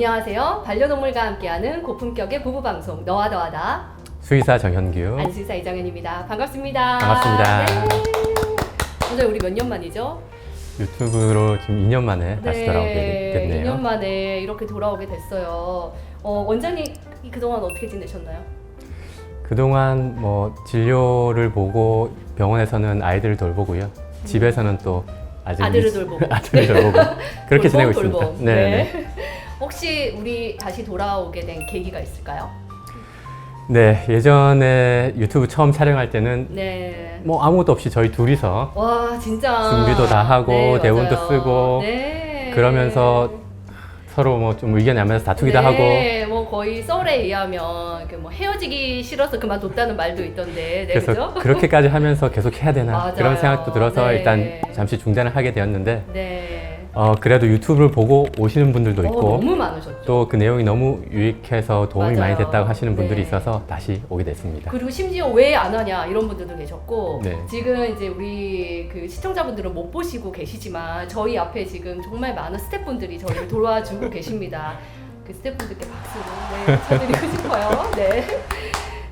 안녕하세요. 반려동물과 함께하는 고품격의 부부 방송 너와 더하다 수의사 정현규. 안수사 이정현입니다. 반갑습니다. 반갑습니다. 네. 오늘 우리 몇 년 만이죠? 유튜브로 지금 2년 만에 다시 돌아오게 네, 됐네요. 2년 만에 이렇게 돌아오게 됐어요. 어, 원장님 그동안 어떻게 지내셨나요? 그동안 뭐 진료를 보고 병원에서는 아이들을 돌보고요. 집에서는 또 아직 아들을 미- 돌보고. 아들을 돌보고 그렇게 지내고 돌봄, 있습니다. 돌봄. 네. 네. 네. 혹시 우리 다시 돌아오게 된 계기가 있을까요? 네, 예전에 유튜브 처음 촬영할 때는 네. 뭐 아무것도 없이 저희 둘이서 와 진짜 준비도 다 하고 네, 대본도 맞아요. 쓰고 네. 그러면서 서로 뭐 좀 의견 내면서 다투기도 하고 네, 뭐 거의 썰에 의하면 그뭐 헤어지기 싫어서 그만뒀다는 말도 있던데, 네, 그래서 그죠? 그렇게까지 하면서 계속 해야 되나 맞아요. 그런 생각도 들어서 네. 일단 잠시 중단을 하게 되었는데 네. 어, 그래도 유튜브를 보고 오시는 분들도 어, 있고 너무 많으셨죠. 또 그 내용이 너무 유익해서 도움이 맞아요. 많이 됐다고 하시는 분들이 네. 있어서 다시 오게 됐습니다. 그리고 심지어 왜 안 하냐 이런 분들도 계셨고 네. 지금 이제 우리 그 시청자분들은 못 보시고 계시지만 저희 앞에 지금 정말 많은 스태프분들이 저희를 도와주고 계십니다. 그 스태프분들께 박수를 네, 쳐드리고 싶어요. 네.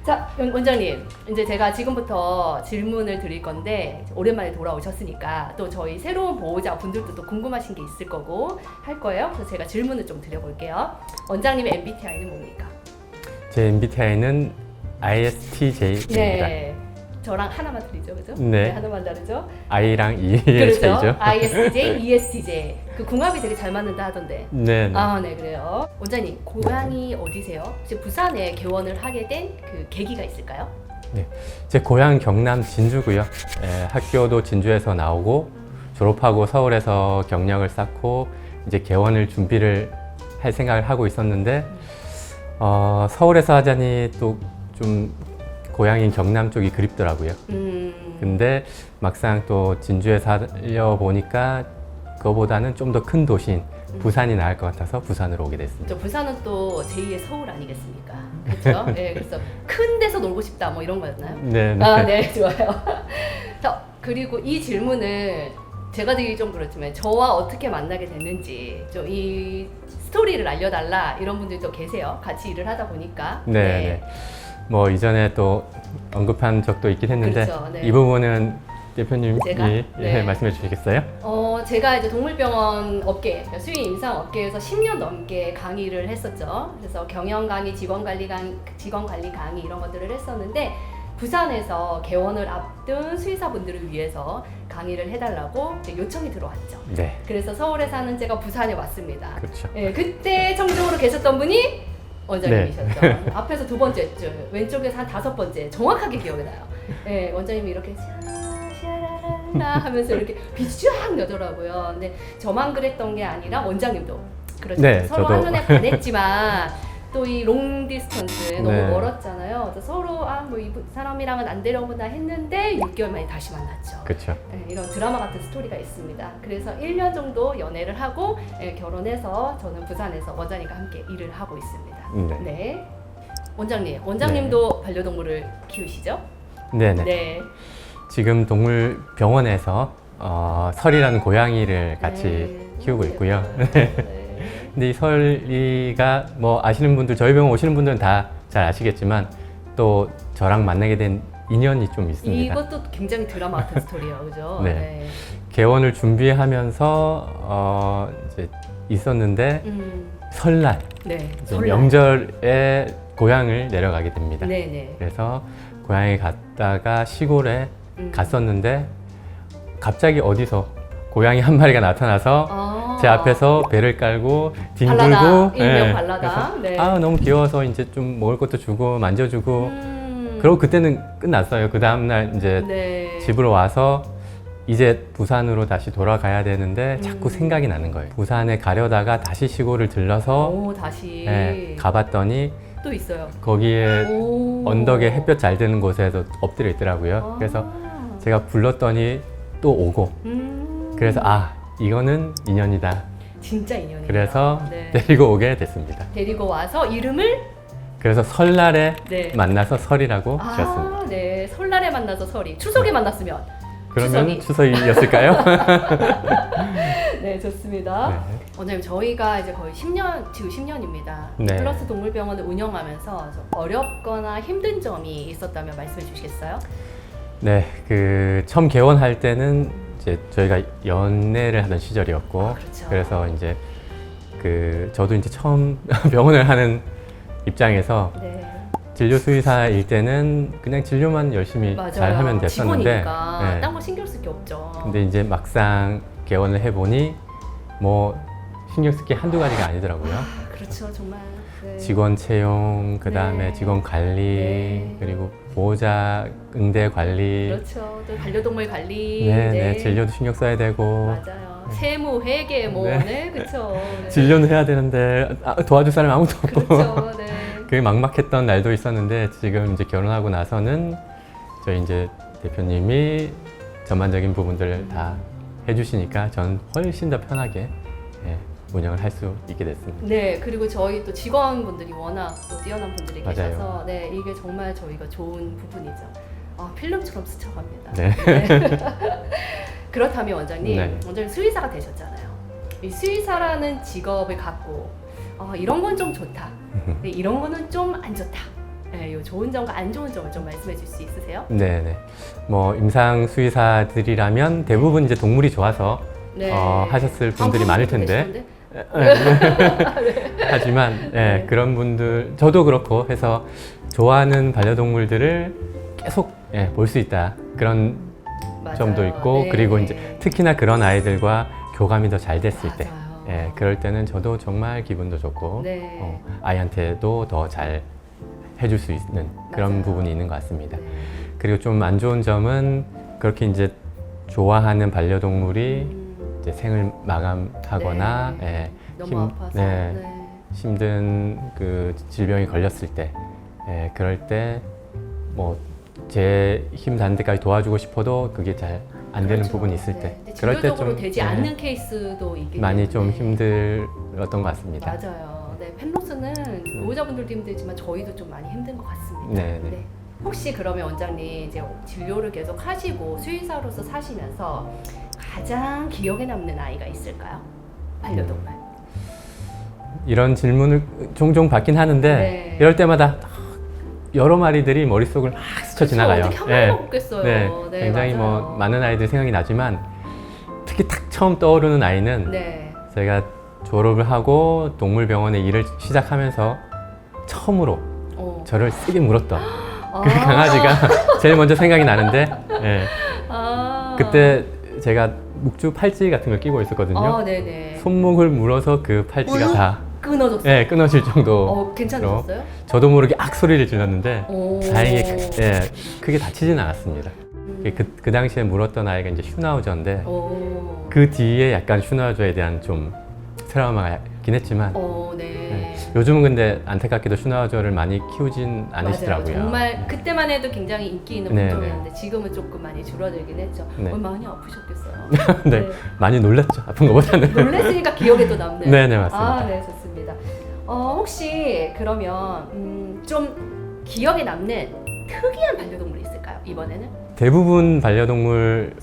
자, 원- 원장님, 이제 제가 지금부터 질문을 드릴 건데 오랜만에 돌아오셨으니까 또 저희 새로운 보호자 분들도 또 궁금하신 게 있을 거고 할 거예요. 그래서 제가 질문을 좀 드려볼게요. 원장님의 MBTI는 뭡니까? 제 MBTI는 ISTJ입니다. 네. 저랑 하나만 틀리죠, 그죠? 네. 하나만 다르죠? I랑 그렇죠. ESTJ죠. ISTJ, ESTJ. 그 궁합이 되게 잘 맞는다 하던데. 네, 네. 아, 네, 그래요. 원장님, 고향이 어디세요? 혹시 부산에 개원을 하게 된 그 계기가 있을까요? 제 고향 경남 진주고요. 예, 학교도 진주에서 나오고 졸업하고 서울에서 경력을 쌓고 이제 개원을 준비를 할 생각을 하고 있었는데 어, 서울에서 하자니 또 좀 고향인 경남 쪽이 그립더라고요. 음. 근데 막상 또 진주에서 하려 보니까 그거보다는 좀 더 큰 도시인 부산이 나을 것 같아서 부산으로 오게 됐습니다. 저 부산은 또 제2의 서울 아니겠습니까? 그렇죠? 네, 그래서 큰 데서 놀고 싶다 뭐 이런 거였나요? 네, 네. 아, 네, 좋아요. 자, 그리고 이 질문을 제가 드리기 좀 그렇지만 저와 어떻게 만나게 됐는지 좀 이 스토리를 알려달라 이런 분들도 계세요. 같이 일을 하다 보니까. 네, 네. 뭐 이전에 또 언급한 적도 있긴 했는데 그렇죠, 네. 이 부분은 대표님이 제가? 예, 네. 말씀해 주시겠어요? 어, 제가 이제 동물병원 업계, 그러니까 수의 임상 업계에서 10년 넘게 강의를 했었죠. 그래서 경영 강의, 직원 관리 강의, 직원 관리 강의 이런 것들을 했었는데 부산에서 개원을 앞둔 수의사분들을 위해서 강의를 해달라고 요청이 들어왔죠. 네, 그래서 서울에 사는 제가 부산에 왔습니다. 그렇죠. 예, 그때 청주로 계셨던 분이 원장님이셨죠. 네. 앞에서 두 번째 줄, 왼쪽에서 한 다섯 번째 정확하게 기억이 나요. 예, 원장님이 이렇게 샤 샤라라 하면서 이렇게 빛이 쫙 나더라고요. 근데 저만 그랬던 게 아니라 원장님도 그렇죠. 네, 서로 저도. 한눈에 반했지만 또 이 롱 디스턴스 너무 네. 멀었잖아요. 그래서 서로 아 뭐 이 사람이랑은 안 되려보다 했는데 6개월 만에 다시 만났죠. 그렇죠. 네, 이런 드라마 같은 스토리가 있습니다. 그래서 1년 정도 연애를 하고 예, 결혼해서 저는 부산에서 원장님과 함께 일을 하고 있습니다. 네. 네. 원장님, 원장님도 반려동물을 키우시죠? 네, 네. 네. 지금 동물 병원에서 어, 설이라는 고양이를 같이 네. 키우고 있고요. 네. 근데 이 설이가 뭐 아시는 분들 저희 병원 오시는 분들은 다 잘 아시겠지만 또 저랑 만나게 된 인연이 좀 있습니다. 이것도 굉장히 드라마 같은 스토리예요, 그죠? 네. 개원을 준비하면서 어, 이제 있었는데 음, 설날 네. 설날. 명절에 고향을 내려가게 됩니다. 네, 네. 그래서 고향에 갔다가 시골에 음. 갔었는데 갑자기 어디서 고양이 한 마리가 나타나서 아. 제 앞에서 배를 깔고 발라다, 뒹굴고 일명 예, 발라다. 그래서 네. 아 너무 귀여워서 이제 좀 먹을 것도 주고 만져주고 음. 그러고 그때는 끝났어요. 그 다음 날 이제 네. 집으로 와서 이제 부산으로 다시 돌아가야 되는데 자꾸 음. 생각이 나는 거예요. 부산에 가려다가 다시 시골을 들러서 오, 다시 예, 가봤더니 또 있어요. 거기에 오. 언덕에 햇볕 잘 드는 곳에서 엎드려 있더라고요. 아. 그래서 제가 불렀더니 또 오고 음. 그래서 아 이거는 인연이다. 진짜 인연이에요. 그래서 네. 데리고 오게 됐습니다. 데리고 와서 이름을 그래서 설날에 네. 만나서 설이라고 지었습니다. 아, 네. 설날에 만나서 설이 추석에 만났으면 그러면 추석이. 추석이었을까요? 네. 네, 좋습니다. 네. 원장님 저희가 이제 거의 10년 지금 10년입니다. 네. 플러스 동물병원을 운영하면서 좀 어렵거나 힘든 점이 있었다면 말씀해 주시겠어요? 네, 그 처음 개원할 때는 이제 저희가 연애를 하던 시절이었고, 아, 그렇죠. 그래서 이제 그 저도 이제 처음 병원을 하는 입장에서 네. 진료 수의사일 때는 그냥 진료만 열심히 맞아요. 잘 하면 됐었는데, 직원이니까 네. 딴거 신경 쓸 게 없죠. 근데 이제 막상 개원을 해보니 뭐 신경 쓸 게 한두 가지가 아니더라고요. 아, 그렇죠, 정말. 네. 직원 채용, 그 다음에 네. 직원 관리, 네. 그리고 보호자 응대 관리, 그렇죠. 또 반려동물 관리. 네, 네, 진료도 신경 써야 되고, 맞아요. 세무, 회계, 뭐, 네. 네, 그렇죠. 네. 진료는 해야 되는데 아, 도와줄 사람이 아무도 없고 그렇죠, 네. 그게 막막했던 날도 있었는데 지금 이제 결혼하고 나서는 저희 이제 대표님이 전반적인 부분들을 다 해주시니까 저는 훨씬 더 편하게 예, 운영을 할 수 있게 됐습니다. 네, 그리고 저희 또 직원분들이 워낙 또 뛰어난 분들이 맞아요. 계셔서 네, 이게 정말 저희가 좋은 부분이죠. 아, 필름처럼 스쳐갑니다. 네. 그렇다면 원장님, 네. 원장님 수의사가 되셨잖아요. 이 수의사라는 직업을 갖고 어, 이런 건 좀 좋다. 네, 이런 거는 좀 안 좋다. 네, 요 좋은 점과 안 좋은 점을 좀 말씀해 줄 수 있으세요? 네네. 뭐 임상 수의사들이라면 대부분 이제 동물이 좋아서 네. 어, 하셨을 분들이 아, 많을 그런 분도 텐데 계시던데? 하지만 예, 네. 그런 분들 저도 그렇고 해서 좋아하는 반려동물들을 계속 예, 볼 수 있다 그런 맞아요. 점도 있고 네. 그리고 이제 특히나 그런 아이들과 교감이 더 잘 됐을 때 맞아요. 예, 그럴 때는 저도 정말 기분도 좋고 네. 어, 아이한테도 더 잘 해줄 수 있는 그런 맞아요. 부분이 있는 것 같습니다. 네. 그리고 좀 안 좋은 점은 그렇게 이제 좋아하는 반려동물이 음, 이제 생을 마감하거나 네. 예, 너무 힘- 아파서. 네. 네. 힘든 그 질병이 걸렸을 때, 예, 그럴 때뭐제 힘 닿는 데까지 도와주고 싶어도 그게 잘 안 되는 그렇죠. 부분이 있을 네. 때, 근데 그럴 때 좀 되지 예, 않는 케이스도 있기 많이 좀. 힘들었던 것 같습니다. 맞아요. 네, 펜로스는 보호자분들도 힘들지만 저희도 좀 많이 힘든 것 같습니다. 네, 네. 혹시 그러면 원장님 이제 진료를 계속 하시고 수의사로서 사시면서 가장 기억에 남는 아이가 있을까요? 반려동물. 이런 질문을 종종 받긴 하는데 네. 이럴 때마다 여러 마리들이 머릿속을 막 스쳐 지나가요. 어떻게 없겠어요. 네, 네, 굉장히 맞아요. 뭐 많은 아이들이 생각이 나지만 특히 딱 처음 떠오르는 아이는 네. 제가 졸업을 하고 동물병원에 일을 시작하면서 처음으로 어. 저를 세게 물었던 아. 그 강아지가 제일 먼저 생각이 나는데 예, 아. 그때 제가 묵주 팔찌 같은 걸 끼고 있었거든요. 아, 네네. 손목을 물어서 그 팔찌가 어휴? 다 끊어졌어요. 예, 끊어질 정도. 어, 괜찮으셨어요? 저도 모르게 악 소리를 질렀는데 오. 다행히 크- 예, 크게 다치진 않았습니다. 음. 그, 그 당시에 물었던 아이가 이제 슈나우저인데 오. 그 뒤에 약간 슈나우저에 대한 좀 트라우마가 있긴 했지만 어, 네. 네. 요즘은 근데 안타깝게도 슈나우저를 많이 키우진 않으시더라고요. 맞아요. 정말 그때만 해도 굉장히 인기 있는 네, 품종이었는데 지금은 조금 많이 줄어들긴 했죠. 네. 어, 많이 아프셨겠어요. 네, 많이 놀랐죠. 아픈 것보다는. 놀랬으니까 기억에 또 남네요. 네, 네, 맞습니다. 아, 네, 좋습니다. 어, 혹시 그러면 음, 좀 기억에 남는 특이한 반려동물이 있을까요? 이번에는? 대부분 반려동물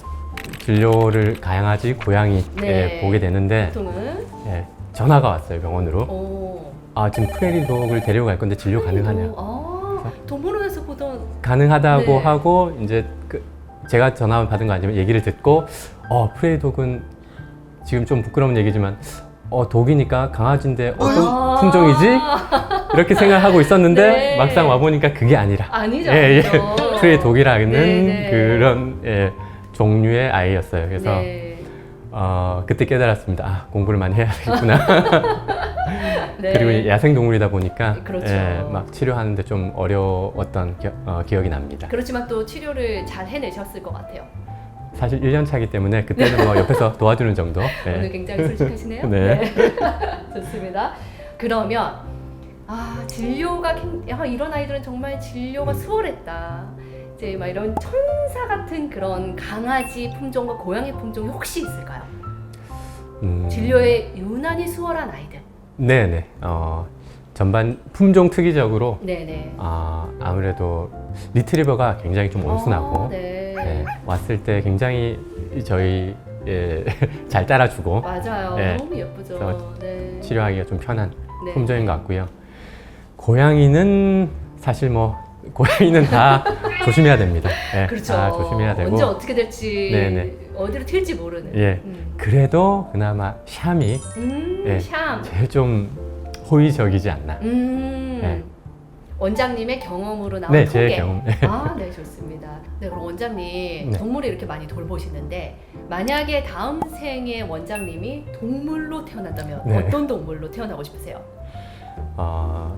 진료를 강아지, 고양이에 네. 보게 되는데 보통은 예, 전화가 왔어요 병원으로. 오. 아 지금 프레리독을 데리고 갈 건데 진료 가능하냐? 아, 동물원에서 보던 가능하다고 네. 하고 이제 그 제가 전화 받은 거 아니지만 얘기를 듣고 어 프레리독은 지금 좀 부끄러운 얘기지만 어 독이니까 강아지인데 어떤 아. 품종이지 이렇게 생각하고 있었는데 네. 막상 와 보니까 그게 아니라 아니죠. 예, 예. 아니죠. 프레리독이라는 네, 네. 그런 예, 종류의 아이였어요. 그래서 네. 어, 그때 깨달았습니다. 아, 공부를 많이 해야겠구나. 네. 그리고 야생 동물이다 보니까 그렇죠. 예, 막 치료하는데 좀 어려웠던 기, 어, 기억이 납니다. 그렇지만 또 치료를 잘 해내셨을 것 같아요. 사실 1년 차기 때문에 그때는 뭐 옆에서 도와주는 정도. 예. 오늘 굉장히 솔직하시네요. 네. 좋습니다. 그러면 아 진료가 굉- 야, 이런 아이들은 정말 진료가 수월했다. 이제 막 이런 천사 같은 그런 강아지 품종과 고양이 품종이 혹시 있을까요? 음, 진료에 유난히 수월한 아이들. 네네. 어, 전반 품종 특이적으로 네네. 아, 아무래도 리트리버가 굉장히 좀 온순하고 어, 네. 예, 왔을 때 굉장히 저희 예, 잘 따라주고 맞아요. 네. 너무 예쁘죠. 그래서 네. 치료하기가 좀 편한 네. 품종인 것 같고요. 고양이는 사실 뭐 고양이는 다 조심해야 됩니다. 예, 그렇죠. 다 조심해야 되고 언제 어떻게 될지 네네. 어디로 튈지 모르는. 예. 음, 그래도 그나마 샴이 음 예. 샴. 제일 좀 호의적이지 않나. 음. 네. 원장님의 경험으로 나온 네. 제 경험. 아, 네, 좋습니다. 네, 그럼 원장님 네. 동물을 이렇게 많이 돌보시는데 만약에 다음 생에 원장님이 동물로 태어난다면 네. 어떤 동물로 태어나고 싶으세요? 어,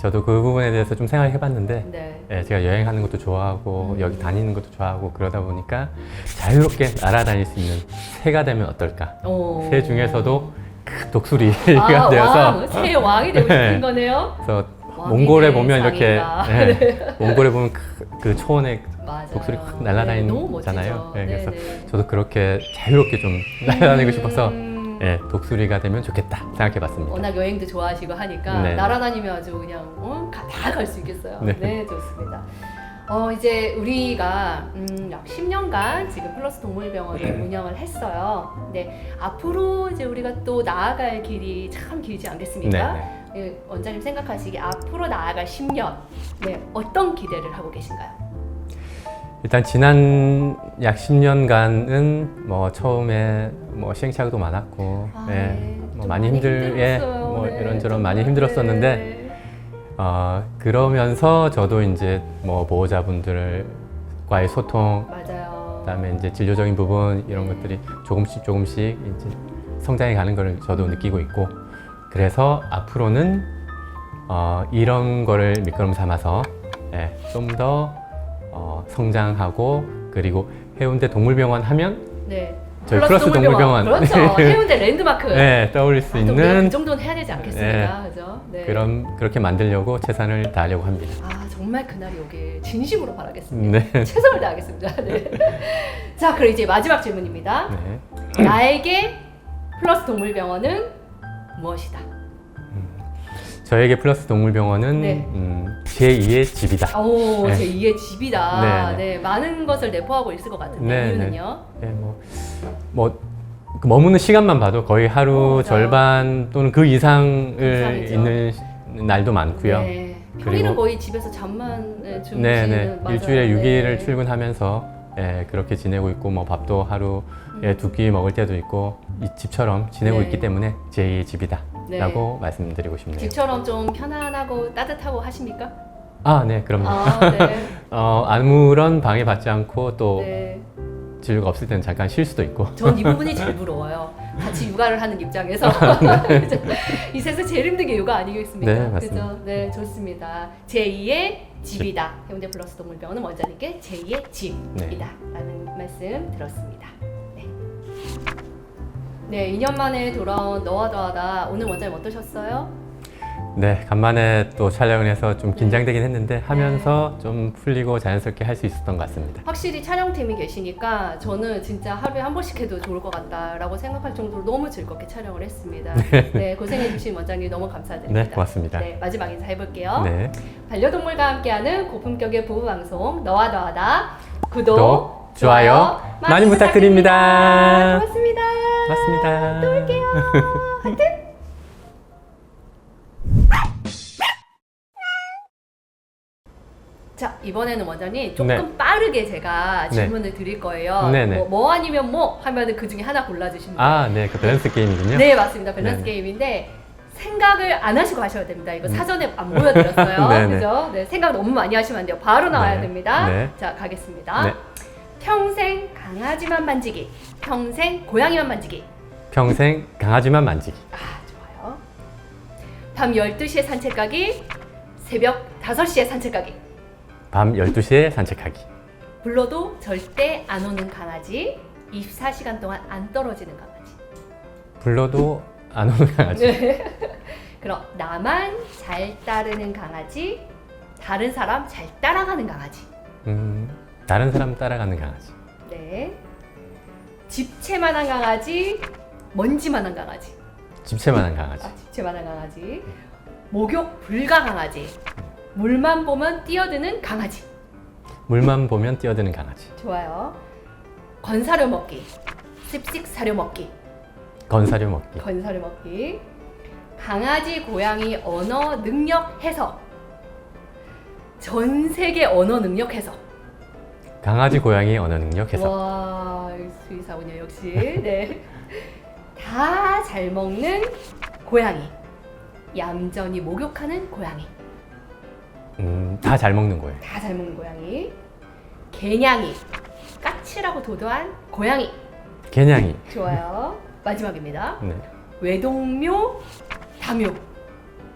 저도 그 부분에 대해서 좀 생각해 봤는데 네. 예, 제가 여행하는 것도 좋아하고 음. 여기 다니는 것도 좋아하고 그러다 보니까 자유롭게 날아다닐 수 있는 새가 되면 어떨까? 오. 새 중에서도 큰 독수리가 아, 되어서 왕, 새 왕이 되고 싶은 네. 거네요. 그래서 왕이 몽골에 될 보면 이렇게 상인가. 예, 몽골에 보면 그, 그 초원에 맞아요. 독수리 확 네, 날아다니잖아요. 멋지죠. 예, 그래서 네 네. 저도 그렇게 자유롭게 좀 날아다니고 싶어서 음, 예, 독수리가 되면 좋겠다 생각해봤습니다. 워낙 여행도 좋아하시고 하니까 네. 날아다니면 아주 그냥 어? 다갈 수 있겠어요. 네. 네. 좋습니다. 어, 이제 우리가 음, 약 10년간 지금 플러스 동물병원을 네. 운영을 했어요. 네, 앞으로 이제 우리가 또 나아갈 길이 참 길지 않겠습니까? 네, 예, 원장님 생각하시기에 앞으로 나아갈 10년, 네, 어떤 기대를 하고 계신가요? 일단 지난 약 10년간은 뭐 처음에 뭐 시행착오도 많았고 아, 예, 네. 뭐좀 많이 힘들 예. 뭐 네, 이런저런 많이. 힘들었었는데 네. 어, 그러면서 저도 이제 뭐 보호자분들과의 소통 맞아요. 그다음에 이제 진료적인 부분 이런 것들이 조금씩 조금씩 이제 성장해 가는 걸 저도 느끼고 있고 그래서 앞으로는 어, 이런 거를 밑거름 삼아서 예, 좀더 어, 성장하고 그리고 해운대 동물병원 하면 네. 저희 플러스 동물병원. 그렇죠. 해운대 랜드마크. 네, 떠올릴 수또 우리가 그 있는 정도는 해야 되지 않겠습니까? 그죠? 네. 그런 그렇게 만들려고 최선을 다하려고 합니다. 아 정말 그날이 오길 진심으로 바라겠습니다. 네. 최선을 다하겠습니다. 네. 자, 그럼 이제 마지막 질문입니다. 네. 나에게 플러스 동물병원은 무엇이다? 저에게 플러스 동물병원은 네. 음, 제2의 집이다. 오, 네. 제 2의 집이다. 네, 네, 네. 많은 것을 내포하고 있을 것 같은데 네, 이유는요? 예, 뭐, 뭐, 그 머무는 시간만 봐도 거의 하루 어, 맞아요. 절반 또는 그 이상을 이상이죠. 있는 시- 날도 많고요. 네. 평일은 그리고- 거의 집에서 잠만 네, 주무시는 네, 네. 맞아요. 일주일에 네. 6일을 출근하면서 예, 그렇게 지내고 있고 뭐 밥도 하루 예, 두끼 먹을 때도 있고 이 집처럼 지내고 네. 있기 때문에 제2의 집이다. 네. 라고 말씀드리고 싶네요. 집처럼 좀 편안하고 따뜻하고 하십니까? 아, 네, 그럼요. 아, 네. 어, 아무런 방해받지 않고 또 네. 진료가 없을 때는 잠깐 쉴 수도 있고. 전 이 부분이 제일 부러워요. 같이 육아를 하는 입장에서 이 세상 제일 힘든 게 육아 아니겠습니까? 네, 맞습니다. 그죠? 네, 좋습니다. 제2의 집이다. 해운대 플러스 동물병원은 원장님께 제2의 집이다라는 말씀 들었습니다. 네. 네, 2년 만에 돌아온 너와 더하다 오늘 원장님 어떠셨어요? 네, 간만에 또 촬영을 해서 좀 긴장되긴 했는데 하면서 좀 풀리고 자연스럽게 할 수 있었던 것 같습니다. 확실히 촬영팀이 계시니까 저는 진짜 하루에 한 번씩 해도 좋을 것 같다라고 생각할 정도로 너무 즐겁게 촬영을 했습니다. 네, 고생해주신 원장님 너무 감사드립니다. 네, 고맙습니다. 네, 마지막 인사 해볼게요. 네. 반려동물과 함께하는 고품격의 부부 방송 너와 더하다 구독, 구독, 좋아요 많이 부탁드립니다. 고맙습니다. 고맙습니다. 또 올게요. 하여튼 자 이번에는 원장님 조금 네. 빠르게 제가 네. 질문을 드릴 거예요. 네 네. 뭐, 뭐 아니면 뭐 하면은 그 중에 하나 골라주시면 돼요. 아, 네, 그 밸런스 게임이군요. 네 맞습니다 밸런스 네네. 게임인데 생각을 안 하시고 하셔야 됩니다 이거 사전에 안 보여드렸어요 음. 네네. 그죠 네 생각 너무 많이 하시면 안 돼요 바로 나와야 네. 됩니다 네. 자 가겠습니다 네. 평생 강아지만 만지기 평생 고양이만 만지기 평생 강아지만 만지기. 아 좋아요 밤 12시에 산책 가기 새벽 5시에 산책 가기 밤 12시에 산책하기. 불러도 절대 안 오는 강아지 24시간 동안 안 떨어지는 강아지 불러도 안 오는 강아지. 네. 그럼 나만 잘 따르는 강아지, 다른 사람 잘 따라가는 강아지. 음, 다른 사람 따라가는 강아지. 네. 집채만한 강아지, 먼지만한 강아지. 집채만한 강아지. 아, 집채만한 강아지. 목욕 불가 강아지. 물만 보면 뛰어드는 강아지. 물만 보면 뛰어드는 강아지. 좋아요. 건사료 먹기. 습식 사료 먹기. 건사료 먹기. 건사료 먹기. 강아지 고양이 언어 능력 해석. 전 세계 언어 능력 해석. 강아지 고양이 언어 능력 해석. 와 수의사군요 역시. 네. 다 잘 먹는 고양이. 얌전히 목욕하는 고양이. 음, 다 잘 먹는 거예요. 다 잘 먹는 고양이. 개냥이. 까칠하고 도도한 고양이. 개냥이. 좋아요. 마지막입니다. 네. 외동묘, 다묘.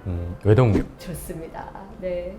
음, 외동묘. 좋습니다. 네.